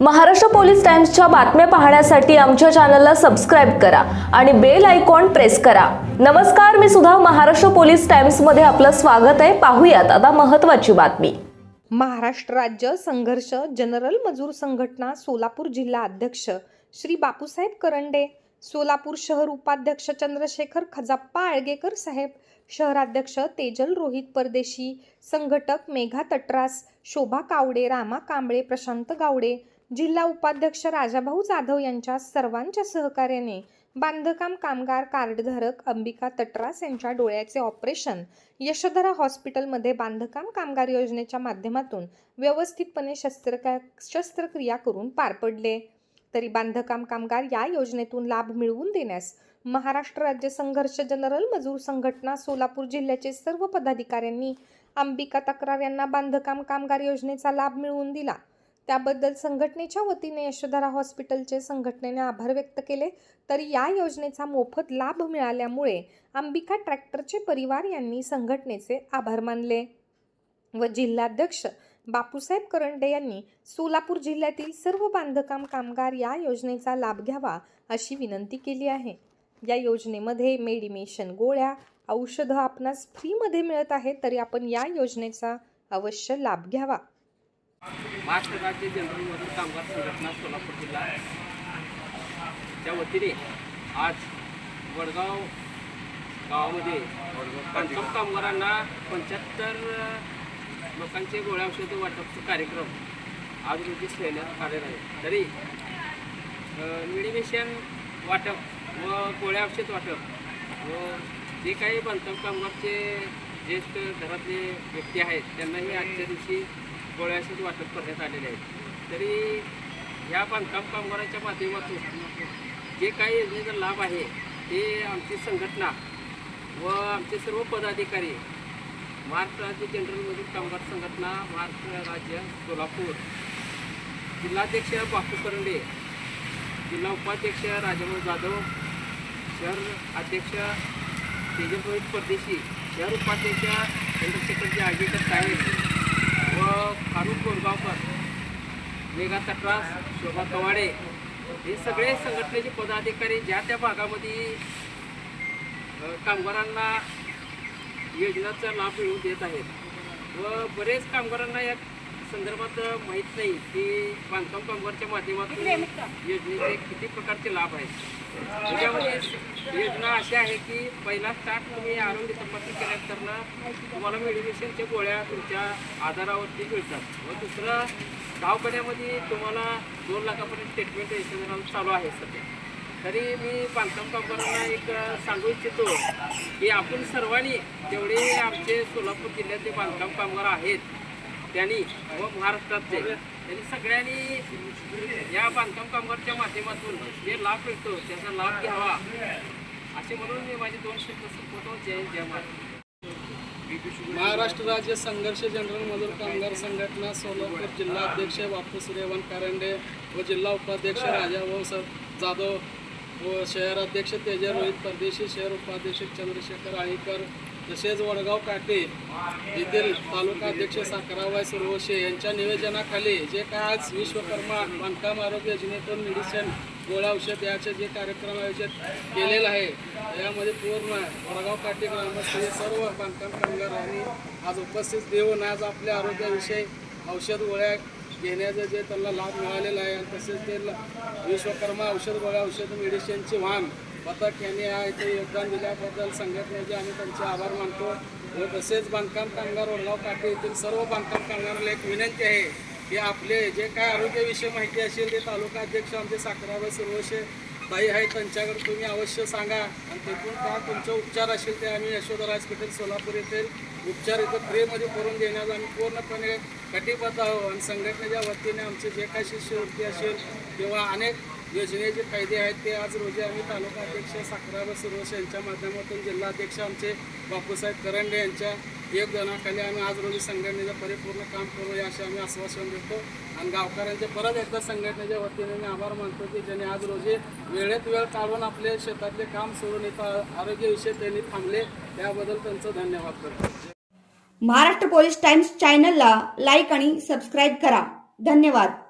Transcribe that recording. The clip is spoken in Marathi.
महाराष्ट्र पोलीस टाइम्सच्या बातम्या पाहण्यासाठी आमच्या चॅनलला सबस्क्राईब करा आणि बेल आयकॉन प्रेस करा. नमस्कार मी सुद्धा महाराष्ट्र पोलीस टाइम्समध्ये आपलं स्वागत आहे. पाहूयात आता महत्वाची बातमी. महाराष्ट्र राज्य संघर्ष जनरल मजूर संघटना सोलापूर जिल्हा अध्यक्ष श्री बापूसाहेब करंडे सोलापूर शहर उपाध्यक्ष चंद्रशेखर खजाप्पा आळगेकर साहेब शहराध्यक्ष तेजल रोहित परदेशी संघटक मेघा तटरास शोभा कावडे रामा कांबळे प्रशांत गावडे जिल्हा उपाध्यक्ष राजाभाऊ जाधव यांच्या सर्वांच्या सहकार्याने बांधकाम कामगार कार्डधारक अंबिका तटरास यांच्या डोळ्याचे ऑपरेशन यशोधरा हॉस्पिटलमध्ये बांधकाम कामगार योजनेच्या माध्यमातून व्यवस्थितपणे शस्त्रक्रिया शस्त्रक्रिया करून पार पडले. तरी बांधकाम कामगार या योजनेतून लाभ मिळवून देण्यास महाराष्ट्र राज्य संघर्ष जनरल मजूर संघटना सोलापूर जिल्ह्याचे सर्व पदाधिकाऱ्यांनी अंबिका तक्रार यांना बांधकाम कामगार योजनेचा लाभ मिळवून दिला. त्याबद्दल संघटनेच्या वतीने यशोधरा हॉस्पिटलचे संघटनेने आभार व्यक्त केले. तर या योजनेचा मोफत लाभ मिळाल्यामुळे अंबिका ट्रॅक्टरचे परिवार यांनी संघटनेचे आभार मानले. व जिल्हाध्यक्ष बापूसाहेब करंडे यांनी सोलापूर जिल्ह्यातील सर्व बांधकाम कामगार या योजनेचा लाभ घ्यावा अशी विनंती केली आहे. या योजनेमध्ये मेडिमेशन गोळ्या औषधं आपणास फ्रीमध्ये मिळत आहेत तरी आपण या योजनेचा अवश्य लाभ घ्यावा. महाराष्ट्र राज्य जनरल मजूर कामगार संघटना सोलापूर जिल्हा. च्या वतीने आज वडगाव गावामध्ये पंचम कामगारांना पंच्याहत्तर लोकांचे गोळ्या औषध वाटपचा कार्यक्रम आज रोजी ठेवण्यात आलेला आहे तरी मिडिमेशन वाटप व गोळ्या औषध वाटप व जे काही बांधकाम कामगारचे ज्येष्ठ घरातले व्यक्ती आहेत त्यांनाही आजच्या दिवशी गोळ्या वाटप करण्यात आलेले आहेत. तरी ह्या बांधकाम कामगारांच्या माध्यमातून जे काही योजनेचा लाभ आहे ते आमची संघटना व आमचे सर्व पदाधिकारी महाराष्ट्र राज्य जनरल मजूर कामगार संघटना महाराष्ट्र राज्य सोलापूर जिल्हाध्यक्ष बापू करंडे जिल्हा उपाध्यक्ष राजाभाऊ जाधव शहर अध्यक्ष तेजस्वी परदेशी शहर उपाध्यक्ष चंद्रशेखरजी आगेकर साहेब व फारुख गोरगावकर मेघा तटरास शोभा कवाडे हे सगळे संघटनेचे पदाधिकारी ज्या त्या भागामध्ये कामगारांना योजनाचा लाभ मिळवून देत आहेत. व बरेच कामगारांना या संदर्भात माहीत नाही की बांधकाम कामगारच्या माध्यमातून योजनेचे किती प्रकारचे लाभ आहेत? त्याच्यामध्ये योजना अशी आहे की पहिला स्टार्ट तुम्ही आरोग्य तपासणी केल्यानंतर तुम्हाला मेडिकेशनच्या गोळ्या तुमच्या आधारावरती मिळतात. व दुसरं दवाखान्यामध्ये तुम्हाला दोन लाखापर्यंत ट्रीटमेंट यशस्वी चालू आहे सध्या. तरी मी बांधकाम कामगारांना एक सांगू इच्छितो की आपण सर्वांनी जेवढे आमचे सोलापूर जिल्ह्यातले बांधकाम कामगार आहेत त्यांनी व महाराष्ट्रातले त्यांनी सगळ्यांनी या बांधकाम कामगारच्या माध्यमातून जे लाभ मिळतो त्याचा लाभ घ्यावा. असे म्हणून मी माझे दोन शब्द संपवतो. जय जय महाराष्ट्र. राज्य संघर्ष जनरल मजूर कामगार संघटना सोलापूर जिल्हा अध्यक्ष बापू सूर्यवन कारंडे व जिल्हा उपाध्यक्ष राजाभाऊ स जाधव व शहराध्यक्ष तेजा तेजय रोहित परदेशी शहर उपाध्यक्ष चंद्रशेखर आळीकर तसेच वडगाव काटे येथील तालुका अध्यक्ष साखराबाई सुरवशे यांच्या निवेदनाखाली जे काय आज विश्वकर्मा बांधकाम आरोग्य योजनेतून मेडिसिन गोळ्या औषध याचे जे कार्यक्रम आयोजित केलेला आहे यामध्ये पूर्ण वडगाव काटे ग्रामस्थ हे सर्व बांधकाम कामगारांनी आज उपस्थित देऊन आज आपल्या आरोग्याविषयी औषध गोळ्या घेण्याचं जे त्यांना लाभ मिळालेला आहे आणि तसेच ते विश्वकर्मा औषध गोळ्या औषध मेडिसिनचे वाहन पथक यांनी या इथे योगदान दिल्याबद्दल संघटनेचे आम्ही त्यांचे आभार मानतो. व तसेच बांधकाम कामगार वडगाव काटे येथील सर्व बांधकाम कामगारांना एक विनंती आहे की आपले जे काय आरोग्याविषयी माहिती असेल ते तालुका अध्यक्ष आमचे साखराबाई सर्वशे ताई आहेत त्यांच्याकडे तुम्ही अवश्य सांगा. आणि तिथून का तुमचे उपचार असेल ते आम्ही यशोधरा हॉस्पिटल सोलापूर येथे उपचार इथं फ्रीमध्ये करून देण्यास आम्ही पूर्णपणे कटिबद्ध आहोत. आणि संघटनेच्या वतीने आमचे जे काही शिष्यवृत्ती असेल किंवा अनेक योजनेचे फायदे आहेत ते आज रोजी आम्ही तालुका अध्यक्ष साखराबा सुरोश यांच्या माध्यमातून जिल्हाध्यक्ष आमचे बापूसाहेब करंडे यांच्या योगदानाखाली आम्ही आज रोजी संघटनेचं परिपूर्ण काम करू असे आम्ही आश्वासन देतो. आणि गावकऱ्यांचे परत एकदा संघटनेच्या वतीने मी आभार मानतो की ज्यांनी आज रोजी वेळेत वेळ काढून आपले शेतातले काम सोडून इथं आरोग्यविषयी त्यांनी थांबले त्याबद्दल त्यांचं धन्यवाद करतो. महाराष्ट्र पोलीस टाइम्स चॅनलला लाईक आणि सबस्क्राईब करा. धन्यवाद.